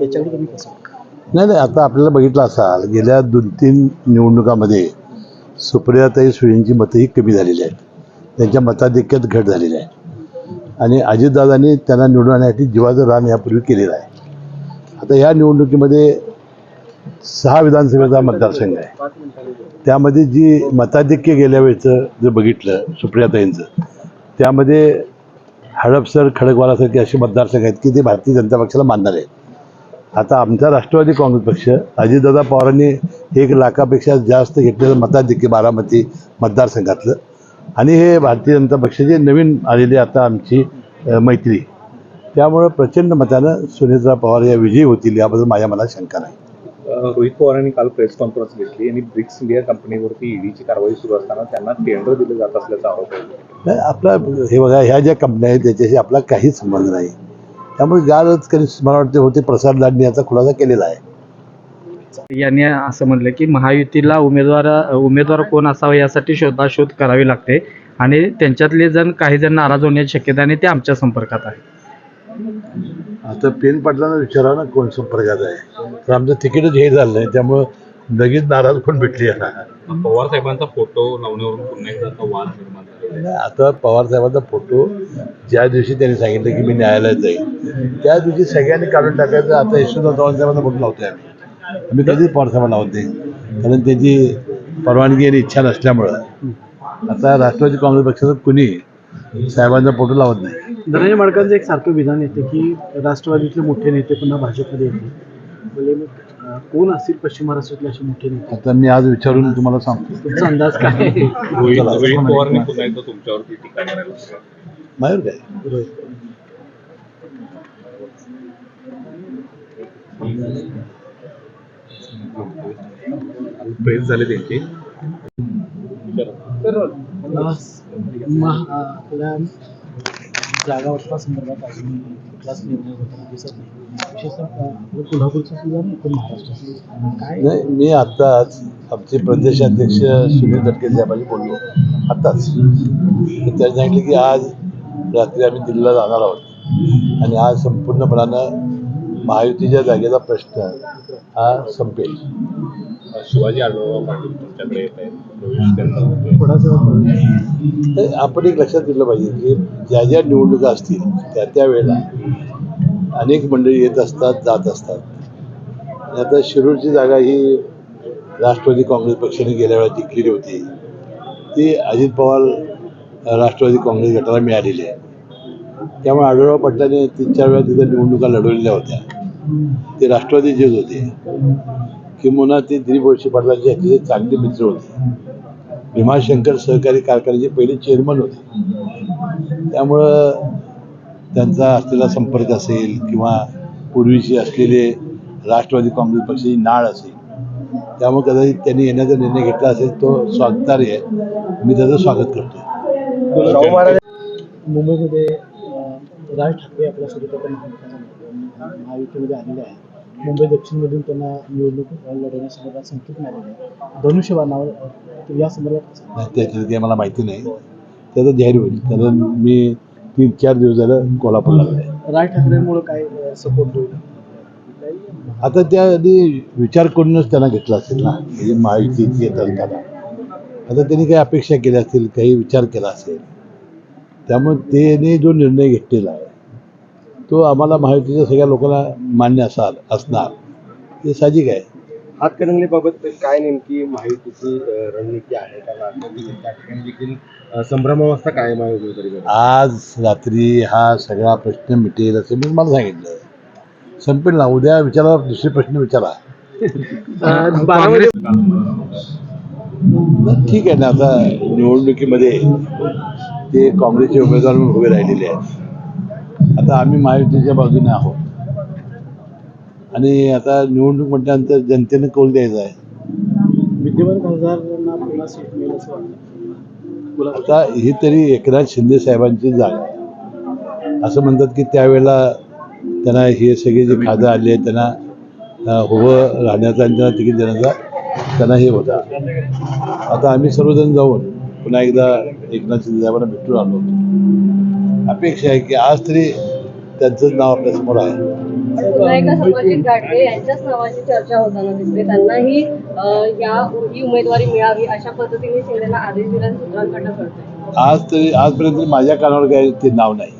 याच्याकडे तुम्ही कसं नाही नाही आता आपल्याला बघितलं असाल गेल्या दोन तीन निवडणुकामध्ये सुप्रियाताई सुळेंची मतंही कमी झालेली आहेत. त्यांच्या मताधिक्यात घट झालेली आहे. आणि अजितदादांनी त्यांना निवडून आणण्यासाठी जीवाचं रान यापूर्वी केलेलं आहे. आता या निवडणुकीमध्ये सहा विधानसभेचा मतदारसंघ आहे. त्यामध्ये जी मताधिक्य गेल्या वेळचं जर बघितलं सुप्रियाताईंचं त्यामध्ये हडपसर खडकवालासारखे असे मतदारसंघ आहेत की ते भारतीय जनता पक्षाला मानणार आहेत. आता आमचा राष्ट्रवादी काँग्रेस पक्ष अजितदादा पवारांनी एक लाखापेक्षा जास्त घेतलेलं मताधिक्य बारामती मतदारसंघातलं. आणि हे भारतीय जनता पक्षाचे नवीन आलेली आता आमची मैत्री. त्यामुळं प्रचंड मतानं सुनेत्रा पवार या विजयी होतील याबद्दल माझ्या मनात शंका नाही. रोहित पवारांनी काल प्रेस कॉन्फरन्स घेतली आणि ब्रिक्स इंडिया कंपनीवरती ईडीची कारवाई सुरू असताना त्यांना टेंडर दिलं जात असल्याचा आरोप आहे. नाही आपला हे बघा ह्या ज्या कंपन्या आहेत त्याच्याशी आपला काहीच संबंध नाही. त्यामुळे कालच कधी मला वाटते होते प्रसाद लाडणी याचा खुलासा केलेला आहे. यांनी असं म्हणलं की महायुतीला उमेदवार उमेदवार कोण असावा यासाठी शोधाशोध करावी लागते. आणि त्यांच्यातले जण काही जण नाराज होण्याची शक्यता आणि ते आमच्या संपर्कात आहे. आता पेन पाटलांना विचारा ना कोण संपर्कात आहे. तर आमचं तिकीटच हे झालं नाही त्यामुळं लगेच नाराज पण भेटली आता पवार साहेबांचा फोटो लावण्यावरून पुन्हा एकदा आता वाद निर्माण झाला. आता पवार साहेबांचा फोटो ज्या दिवशी त्यांनी सांगितलं की मी न्यायालयात जाईल त्या दिवशी सगळ्यांनी काढून टाकायचं. आता यशवंत चव्हाण साहेबांना फोटो लावतोय आम्ही. आम्ही कधीच पवार साहेबांना लावते कारण त्याची परवानगी आणि इच्छा नसल्यामुळं. आता राष्ट्रवादी काँग्रेस पक्षाचं कुणी साहेबांचा फोटो लावत नाही. धनंजय माडकांचं एक सारखं विधान येते की राष्ट्रवादीतले मोठे नेते पुन्हा भाजपमध्ये येतील. म्हणजे कोण असतील पश्चिम महाराष्ट्रातले असे मोठे नेते? आता मी आज विचारून तुम्हाला सांगतो. तुमचा अंदाज काय? आहे? रोहित चला. रोहित पवारने पुन्हा एकदा तुमच्यावरती टीका करायला सुरुवात माहीत काय? प्रेस झाली त्यांची. महा- आपल्या जागा वाटपा संदर्भात अजून कुठलाच निर्णय होताना म्हणजे म्हणजे दिसत नाही विशेषतः अं, सुद्धा नाही पण महाराष्ट्राचं काय? नाही मी आत्ताच आमचे प्रदेशाध्यक्ष सुनील तटके साहेबांनी बोललो. आत्ताच. त्यांनी सांगितले की आज रात्री आम्ही दिल्लीला जाणार आहोत. आणि आज संपूर्णपणानं महायुतीच्या जागेचा प्रश्न हा संपेल. शिवाजी आढळराव पाटील तुमच्याकडे येत आहेत आपण एक लक्षात दिलं पाहिजे की ज्या ज्या निवडणुका असतील त्या त्या वेळेला अनेक मंडळी येत असतात जात असतात. आणि आता शिरूरची जागा ही राष्ट्रवादी काँग्रेस पक्षाने गेल्या वेळा जिंकलेली होती. ती अजित पवार राष्ट्रवादी काँग्रेस गटाला मिळालेली आहे. त्यामुळे आढळराव पाटलाने तीन चार वेळा तिथं निवडणुका लढवलेल्या होत्या. ते राष्ट्रवादी जेच होते किंबहुना ते दिलीप वळसे पाटलांचे अतिशय चांगले मित्र होते. भीमाशंकर सहकारी कारखान्याचे पहिले चेअरमन होते. त्यामुळं त्यांचा असलेला संपर्क असेल किंवा पूर्वीची असलेले राष्ट्रवादी काँग्रेस पक्षाची नाळ असेल त्यामुळे कदाचित त्यांनी येण्याचा निर्णय घेतला असेल तो स्वागतार्य आहे. मी त्याचं स्वागत करतो मुंबईमध्ये राज ठाकरे आपल्यासोबत आता महा- महायुतीमध्ये आलेले आहे मुंबई दक्षिणमधून त्यांना निवडणूक लढवण्यासंदर्भात संकेत मिळालेले आहे धनुष्यबाणावर या संदर्भात काही मला माहिती नाही. त्याचं जाहीर होईल. कारण मी तीन चार दिवस झालं कोल्हापूरला राज ठाकरेंमुळे काय सपोर्ट होईल? आता त्या आधी विचार करूनच त्यांना घेतला असेल ना? म्हणजे महायुतीत येत असताना. आता त्यांनी काही अपेक्षा केल्या असतील काही विचार केला असेल. त्यामुळे त्याने जो निर्णय घेतलेला आहे तो आम्हाला महायुतीच्या सगळ्या लोकांना मान्य असाल असणार. हे साहजिक आहे. हातकणंगलेबाबत काय नेमकी माहितीची रणनीती आहे? त्या ठिकाणी देखील संभ्रमावस्था कायम आहे आज रात्री हा सगळा प्रश्न मिटेल असं मी मला सांगितलं. संपेल ना उद्या विचारा दुसरे प्रश्न विचारा. ठीक आहे ना आता निवडणुकीमध्ये ते काँग्रेसचे उमेदवार म्हणून उभे राहिलेले आहेत. आता आम्ही महायुतीच्या बाजूने आहोत. आणि आता निवडणूक म्हटल्यानंतर जनतेने कौल द्यायचा आहे. विद्यमान खासदारांना पुन्हा सीट मिळेल असं वाटतं. आता ही तरी एकनाथ शिंदे साहेबांची जागा. आहे असं म्हणतात की त्यावेळेला त्यांना हे सगळे जे खातं आले आहेत त्यांना उभं राहण्याचा आणि त्यांना तिकीट देण्याचा त्यांना हे होता. आता आम्ही सर्वजण जाऊन पुन्हा एकदा एकनाथ शिंदे साहेबांना भेटून आलो होतो. अपेक्षा आहे की आज तरी त्यांचंच नाव आपल्यासमोर आहे. यांच्याच नावाची चर्चा होताना दिसते. त्यांनाही अं, या ही उमेदवारी मिळावी अशा पद्धतीने शिंदेना आदेश दिल्याचं सूत्रांकडनं कळतंय. आज तरी आजपर्यंत माझ्या कानावर काही ते नाव नाही.